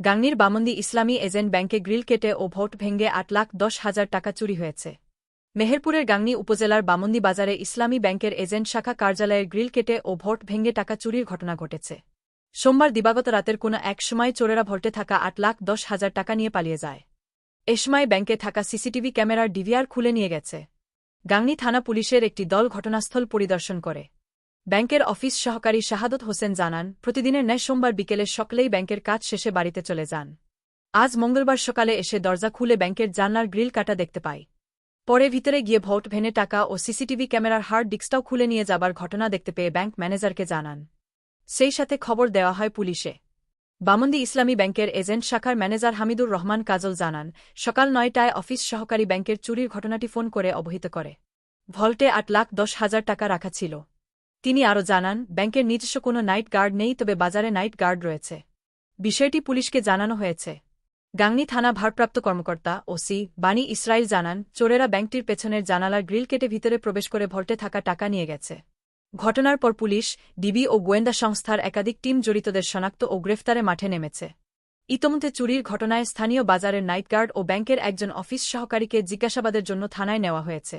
গাংনীর বামন্দি ইসলামী agent ব্যাংকে grill কেটে ও vote ভেঙ্গে আট লাখ দশ হাজার টাকা চুরি হয়েছে। মেহেরপুরের গাংনী উপজেলার বামন্দি বাজারে ইসলামী ব্যাংকের এজেন্ট শাখা কার্যালয়ের গ্রিল কেটে ও ভোট ভেঙ্গে টাকা চুরির ঘটনা ঘটেছে। সোমবার দিবাগত রাতের কোনো এক সময় চোরেরা ভোল্টে থাকা আট লাখ দশ হাজার টাকা নিয়ে পালিয়ে যায়। এ সময় ব্যাংকে থাকা সিসিটিভি ক্যামেরার ডিভিআর খুলে নিয়ে গেছে। গাংনী থানা পুলিশের একটি দল ঘটনাস্থল পরিদর্শন করে। ব্যাংকের অফিস সহকারী শাহাদত হোসেন জানান, প্রতিদিনের ন্যায় সোমবার বিকেলে সকলেই ব্যাংকের কাজ শেষে বাড়িতে চলে যান। আজ মঙ্গলবার সকালে এসে দরজা খুলে ব্যাংকের জানলার গ্রিল কাটা দেখতে পাই পরে ভিতরে গিয়ে ভোট ভেনে টাকা ও সিসিটিভি ক্যামেরার হার্ড ডিস্কটাও খুলে নিয়ে যাবার ঘটনা দেখতে পেয়ে ব্যাংক ম্যানেজারকে জানান। সেই সাথে খবর দেওয়া হয় পুলিশে। বামন্দি ইসলামী ব্যাংকের এজেন্ট শাখার ম্যানেজার হামিদুর রহমান কাজল জানান, সকাল নয়টায় অফিস সহকারী ব্যাংকের চুরির ঘটনাটি ফোন করে অবহিত করে। ভল্টে আট লাখ দশ হাজার টাকা রাখা ছিল। তিনি আরও জানান, ব্যাংকের নিজস্ব কোনো নাইট গার্ড নেই, তবে বাজারে নাইট গার্ড রয়েছে। বিষয়টি পুলিশকে জানানো হয়েছে। গাংনী থানা ভারপ্রাপ্ত কর্মকর্তা ওসি বাণী ইসরায়েল জানান, চোরেরা ব্যাংকটির পেছনের জানালার গ্রিল কেটে ভিতরে প্রবেশ করে ভল্টে থাকা টাকা নিয়ে গেছে। ঘটনার পর পুলিশ, ডিবি ও গোয়েন্দা সংস্থার একাধিক টিম জড়িতদের শনাক্ত ও গ্রেফতারে মাঠে নেমেছে। ইতোমধ্যে চুরির ঘটনায় স্থানীয় বাজারের নাইট গার্ড ও ব্যাংকের একজন অফিস সহকারীকে জিজ্ঞাসাবাদের জন্য থানায় নেওয়া হয়েছে।